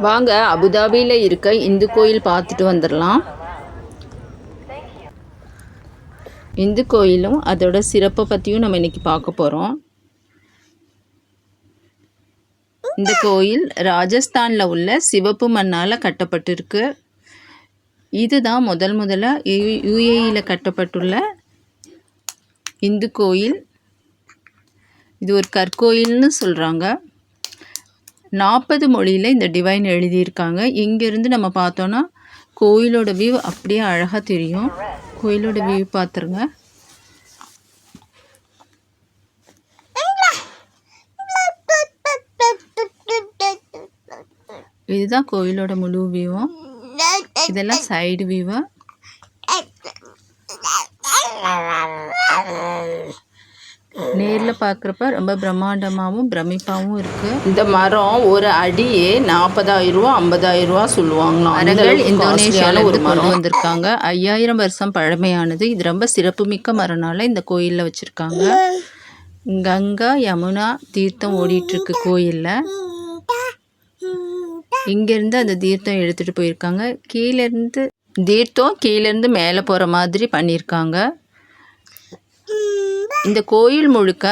வாங்க அபுதாபியில் இருக்க இந்து கோயில் பார்த்துட்டு வந்துடலாம் இந்து கோயிலும் அதோட சிறப்பை பற்றியும் நம்ம இன்னைக்கு பார்க்க போகிறோம் இந்த கோயில் ராஜஸ்தானில் உள்ள சிவப்பு மண்ணால் கட்டப்பட்டிருக்கு. இதுதான் முதல் முதல்ல யுஏஇயில் கட்டப்பட்டுள்ள இந்து கோயில். இது ஒரு கற்கோயில்னு சொல்கிறாங்க நாற்பது மொழியில் இந்த டிவைன் எழுதியிருக்காங்க. இங்கேருந்து நம்ம பார்த்தோன்னா கோயிலோட வியூ அப்படியே அழகாக தெரியும். கோயிலோட வியூ பார்த்துருங்க. இதுதான் கோயிலோட முழு வியூவும் இதெல்லாம் சைடு வியூவா நேரில் பார்க்குறப்ப ரொம்ப பிரம்மாண்டமாகவும் பிரமிப்பாகவும் இருக்குது இந்த மரம் ஒரு அடியே நாற்பதாயிரம் ரூபா ஐம்பதாயிரம் ரூபா சொல்லுவாங்களாம் மரங்கள் இந்தோனேஷியாவில் ஒரு மரம். வந்திருக்காங்க. ஐயாயிரம் வருஷம் பழமையானது. இது ரொம்ப சிறப்புமிக்க மரம்னால இந்த கோயிலில் வச்சுருக்காங்க. கங்கா யமுனா தீர்த்தம் ஓடிட்டுருக்கு கோயிலில். இங்கேருந்து அந்த தீர்த்தம் எடுத்துகிட்டு போயிருக்காங்க. கீழேருந்து தீர்த்தம் கீழேருந்து மேலே போகிற மாதிரி பண்ணியிருக்காங்க இந்த கோயில் முழுக்க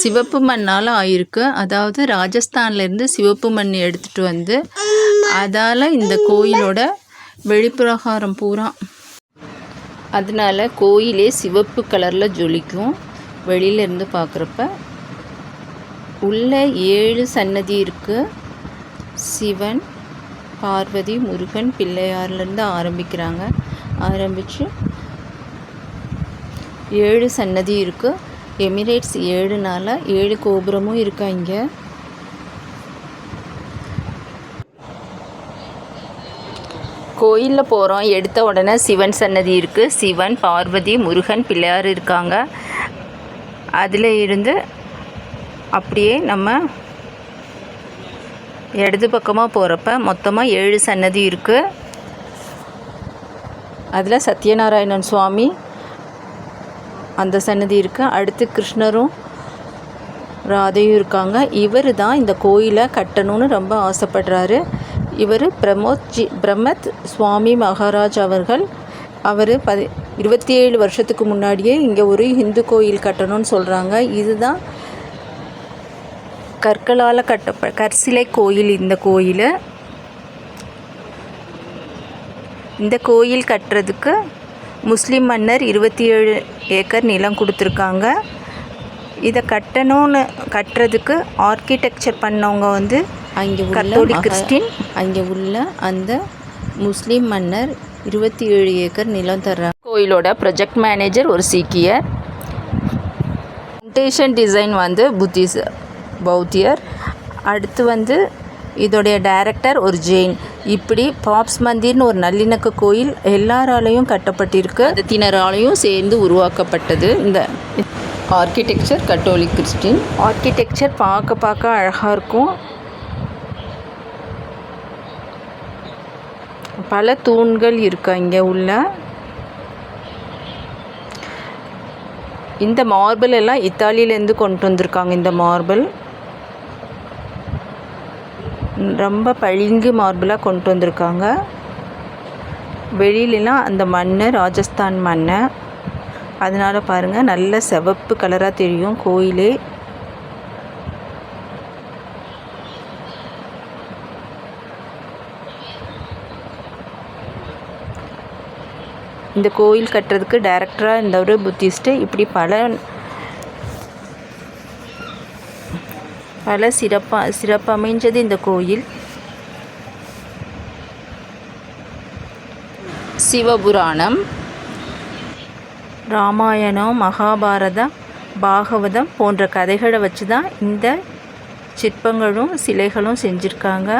சிவப்பு மண்ணால் ஆயிருக்கு. அதாவது ராஜஸ்தான்லேருந்து சிவப்பு மண் எடுத்துகிட்டு வந்து அதால் இந்த கோயிலோட வெளிப்பிரகாரம் பூரா. அதனால கோயிலே சிவப்பு கலரில் ஜொலிக்கும். வெளியிலேருந்து பார்க்குறப்ப உள்ள ஏழு சன்னதி இருக்குது சிவன் பார்வதி முருகன் பிள்ளையார்லேருந்து ஆரம்பிக்கிறாங்க. ஆரம்பித்து ஏழு சன்னதி இருக்குது எமிரேட்ஸ் ஏழு ஏழு கோபுரமும் இருக்கா இங்கே? கோயிலில் போகிறோம் எடுத்த உடனே சிவன் சன்னதி இருக்குது சிவன் பார்வதி முருகன் பிள்ளையார் இருக்காங்க. அதில் இருந்து அப்படியே நம்ம இடது பக்கமாக போகிறப்ப மொத்தமாக ஏழு சன்னதி இருக்குது அதில் சத்யநாராயணன் சுவாமி அந்த சன்னதி இருக்குது அடுத்து கிருஷ்ணரும் ராதையும் இருக்காங்க. இவர் தான் இந்த கோயிலை கட்டணும்னு ரொம்ப ஆசைப்படுறாரு. இவர் பிரமோத் ஜி பிரமத் சுவாமி மகாராஜ் அவர்கள். அவர் பதி இருபத்தி ஏழு வருஷத்துக்கு முன்னாடியே இங்கே ஒரு இந்து கோயில் கட்டணும்னு சொல்கிறாங்க இதுதான் கற்களால் கட்டப்ப கற்சிலை கோயில் இந்த கோயில். இந்த கோயில் கட்டுறதுக்கு முஸ்லீம் மன்னர் இருபத்தி ஏழு ஏக்கர் நிலம் கொடுத்துருக்காங்க. இதை கட்டணும்னு கட்டுறதுக்கு ஆர்கிடெக்சர் பண்ணவங்க வந்து அங்கே கத்தோலிக் கிறிஸ்டின். அங்கே உள்ள அந்த முஸ்லீம் மன்னர் இருபத்தி ஏழு ஏக்கர் நிலம் தர்றாங்க. கோயிலோட ப்ரொஜெக்ட் மேனேஜர் ஒரு சீக்கியர். ஃபவுண்டேஷன் டிசைன் வந்து புத்திஸ் பௌத்தியர். அடுத்து வந்து இதோடைய டைரக்டர் ஒரு ஜெயின். இப்படி பாப்ஸ் மந்திர்னு ஒரு நல்லிணக்க கோயில் எல்லாராலையும் கட்டப்பட்டிருக்கு. தினராலையும் சேர்ந்து உருவாக்கப்பட்டது இந்த ஆர்கிடெக்சர் கத்தோலிக் கிறிஸ்டின் ஆர்கிடெக்சர் பார்க்க பார்க்க அழகாக இருக்கும். பல தூண்கள் இருக்கு இங்கே உள்ள. இந்த மார்பிள் எல்லாம் இத்தாலியிலேருந்து கொண்டு வந்திருக்காங்க இந்த மார்பிள் ரொம்ப பளிங்கு மார்பிளாக கொண்டு வந்திருக்காங்க. வெளியிலலாம் அந்த மண் ராஜஸ்தான் மண் அதனால் பாருங்கள் நல்ல சிவப்பு கலராக தெரியும் கோயிலே. இந்த கோயில் கட்டுறதுக்கு டைரக்டராக இருந்தவர் ஒரு புத்திஸ்ட்டு. இப்படி பல பல சிறப்பாக சிறப்பமைஞ்சது இந்த கோயில். சிவபுராணம். ராமாயணம் மகாபாரதம் பாகவதம் போன்ற கதைகளை வச்சு தான் இந்த சிற்பங்களும் சிலைகளும் செஞ்சுருக்காங்க.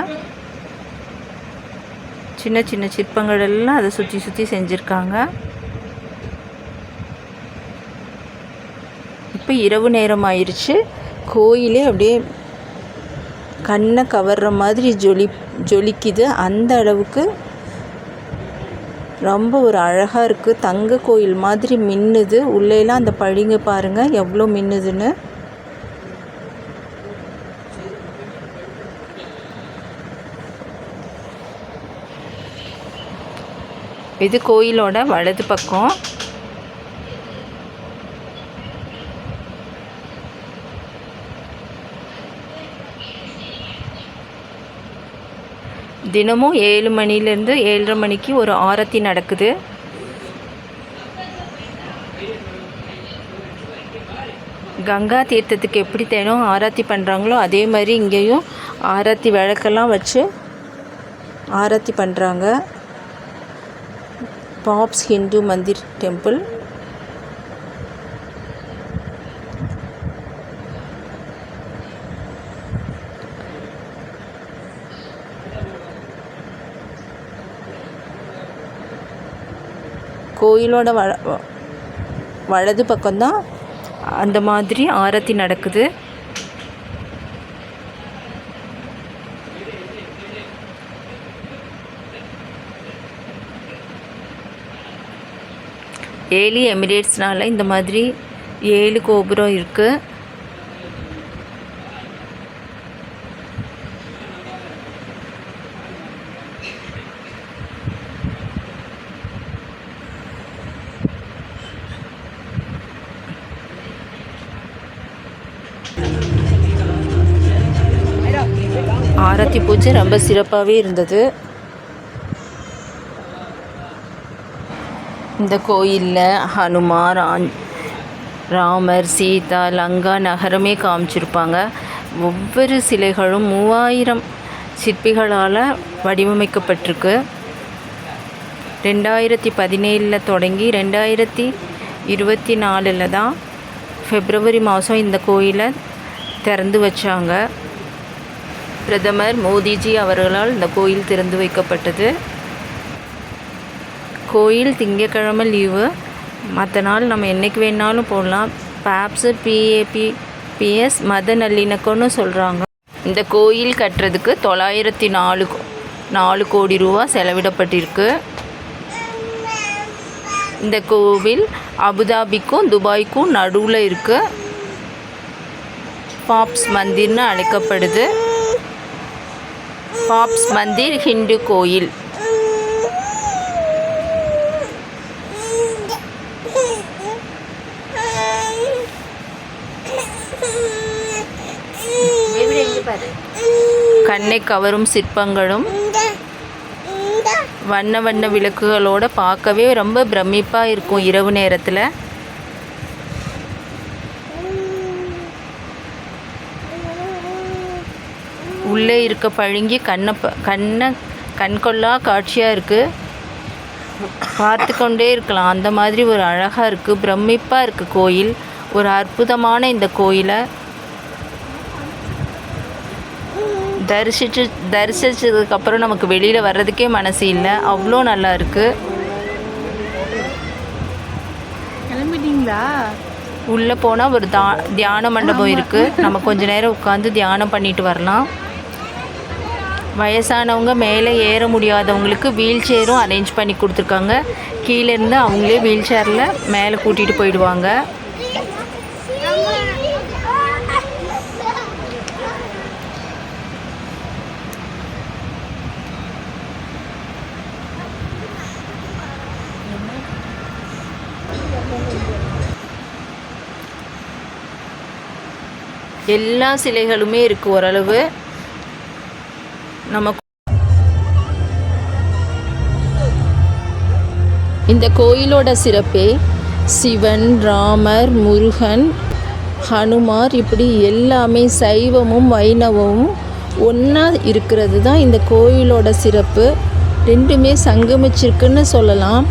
சின்ன சின்ன சிற்பங்கள் எல்லாம் அதை சுற்றி சுற்றி செஞ்சுருக்காங்க. இப்போ இரவு நேரம் ஆயிடுச்சு கோயிலே அப்படியே கண்ணை கவர்ற மாதிரி ஜொலி ஜொலிக்குது. அந்த அளவுக்கு ரொம்ப ஒரு அழகாக இருக்குது தங்க கோயில் மாதிரி மின்னுது. உள்ளேலாம் அந்த பழிங்க பாருங்கள் எவ்வளோ மின்னுதுன்னு. இது கோயிலோட வலது பக்கம். தினமும் ஏழு மணிலேருந்து ஏழரை மணிக்கு ஒரு ஆரத்தி நடக்குது. கங்கா தீர்த்தத்துக்கு எப்படி தினம் ஆராத்தி பண்ணுறாங்களோ அதே மாதிரி இங்கேயும் ஆராத்தி விளக்கெல்லாம் வச்சு ஆராத்தி பண்ணுறாங்க பாப்ஸ் ஹிந்து மந்திர் டெம்பிள். கோயிலோட வ வ- வலது பக்கம்தான் அந்த மாதிரி ஆரத்தி நடக்குது. ஏலி எமிரேட்ஸ்னால் இந்த மாதிரி ஏழு கோபுரம் இருக்குது ஆரத்தி பூஜை ரொம்ப சிறப்பாகவே இருந்தது. இந்த கோயிலில் ஹனுமார் ராமர் சீதா லங்கா நகரமே காமிச்சிருப்பாங்க. ஒவ்வொரு சிலைகளும் மூவாயிரம் சிற்பிகளால் வடிவமைக்கப்பட்டிருக்கு. ரெண்டாயிரத்தி பதினேழில் தொடங்கி ரெண்டாயிரத்தி இருபத்தி நாலில் தான் ஃபெப்ரவரி மாதம் இந்த கோயிலை திறந்து வச்சாங்க. பிரதமர் மோடிஜி அவர்களால் இந்த கோயில் திறந்து வைக்கப்பட்டது. கோயில் திங்கக்கிழமை லீவு. மற்ற நாள் நம்ம என்றைக்கு வேணாலும் போடலாம். பேப்ஸு பிஏபி பிஎஸ் மத நல்லிணக்கம்னு சொல்கிறாங்க இந்த கோயில் கட்டுறதுக்கு தொள்ளாயிரத்தி நாலு நாலு கோடி ரூபா செலவிடப்பட்டிருக்கு. இந்த கோவில் அபுதாபிக்கும் துபாய்க்கும் நடுவில் இருக்குது பாப்ஸ் மந்திர்னு அழைக்கப்படுது. ஹாப்ஸ் மந்திர் ஹிந்து கோயில். கண்ணை கவரும் சிற்பங்களும் வண்ண வண்ண விளக்குகளோட பார்க்கவே ரொம்ப பிரமிப்பாக இருக்கும் இரவு நேரத்தில். உள்ளே இருக்க பழுங்கி கண்ணை கண்ணை கண்கொள்ளா காட்சியாக இருக்குது பார்த்து கொண்டே இருக்கலாம். அந்த மாதிரி ஒரு அழகாக இருக்குது பிரமிப்பாக இருக்குது கோயில். ஒரு அற்புதமான இந்த கோயிலை தரிசிச்சு தரிசிச்சதுக்கப்புறம் நமக்கு வெளியில் வர்றதுக்கே மனசு இல்லை. அவ்வளோ நல்லா இருக்குது கிளம்பிட்டீங்களா? உள்ளே போனால் ஒரு தா தியான மண்டபம் இருக்குது நம்ம கொஞ்ச நேரம் உட்காந்து தியானம் பண்ணிட்டு வரலாம். வயசானவங்க மேலே ஏற முடியாதவங்களுக்கு வீல் சேரும் அரேஞ்ச் பண்ணி கொடுத்துருக்காங்க. கீழே இருந்து அவங்களே வீல் சேரில் மேலே கூட்டிகிட்டு போயிடுவாங்க. எல்லா சிலைகளுமே இருக்குது ஓரளவு. நம்ம இந்த கோயிலோட சிறப்பே சிவன் ராமர் முருகன் ஹனுமார் இப்படி எல்லாமே சைவமும் வைணவமும் ஒன்றா இருக்கிறது தான் இந்த கோயிலோட சிறப்பு. ரெண்டுமே சங்கமிச்சிருக்குன்னு சொல்லலாம்.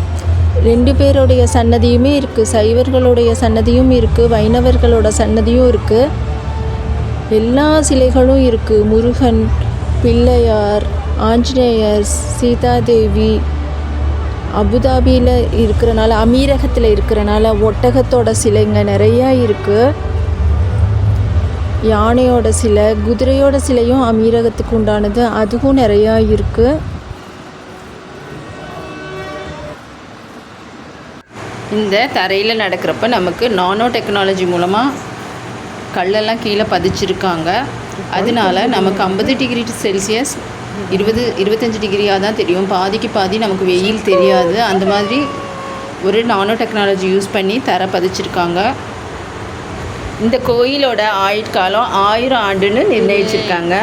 ரெண்டு பேருடைய சன்னதியுமே இருக்குது சைவர்களுடைய சன்னதியும் இருக்குது வைணவர்களோட சன்னதியும் இருக்குது எல்லா சிலைகளும் இருக்குது முருகன் பிள்ளையார் ஆஞ்சநேயர் சீதாதேவி அபுதாபியில் இருக்கிறனால அமீரகத்தில் இருக்கிறனால ஒட்டகத்தோட சிலைங்க நிறையா இருக்குது யானையோட சிலை குதிரையோட சிலையும் அமீரகத்துக்கு உண்டானது அதுவும் நிறையா இருக்குது இந்த தரையில் நடக்கிறப்ப நமக்கு நானோ டெக்னாலஜி மூலமாக கல்லெல்லாம் கீழே பதிச்சிருக்காங்க. அதனால நமக்கு ஐம்பது டிகிரி செல்சியஸ் இருபது இருபத்தஞ்சி டிகிரியாக தான் தெரியும். பாதிக்கு பாதி நமக்கு வெயில் தெரியாது. அந்த மாதிரி ஒரு நானோ டெக்னாலஜி யூஸ் பண்ணி தர பதிச்சிருக்காங்க. இந்த கோயிலோட ஆயுட்காலம் ஆயிரம் ஆண்டுன்னு நிர்ணயிச்சிருக்காங்க.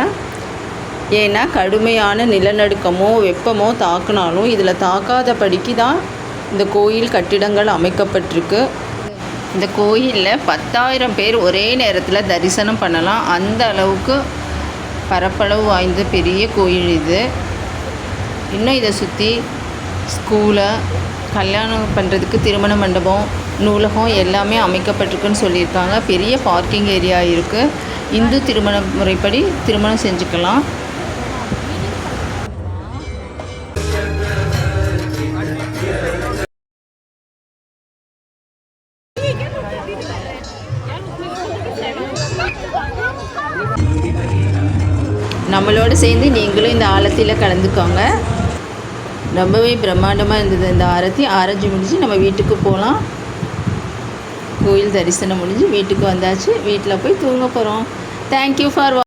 ஏன்னா கடுமையான நிலநடுக்கமோ வெப்பமோ தாக்குனாலும் இதில் தாக்காதபடிக்கு தான் இந்த கோயில் கட்டிடங்கள் அமைக்கப்பட்டிருக்கு. இந்த கோயிலில் பத்தாயிரம் பேர் ஒரே நேரத்தில் தரிசனம் பண்ணலாம். அந்த அளவுக்கு பரப்பளவு வாய்ந்த பெரிய கோயில் இது. இன்னும் இதை சுற்றி ஸ்கூலை கல்யாணம் பண்ணுறதுக்கு திருமண மண்டபம் நூலகம் எல்லாமே அமைக்கப்பட்டிருக்குன்னு சொல்லியிருக்காங்க. பெரிய பார்க்கிங் ஏரியா இருக்குது இந்து திருமண முறைப்படி திருமணம் செஞ்சுக்கலாம். நம்மளோட சேர்ந்து நீங்களும் இந்த ஆலத்தியில் கலந்துக்கோங்க. ரொம்பவே பிரம்மாண்டமாக இருந்தது இந்த ஆரத்தி. ஆரஞ்சு முடிஞ்சு நம்ம வீட்டுக்கு போகலாம் கோயில் தரிசனம் முடிஞ்சு வீட்டுக்கு வந்தாச்சு. வீட்டில் போய் தூங்க போகிறோம் தேங்க்யூ ஃபார்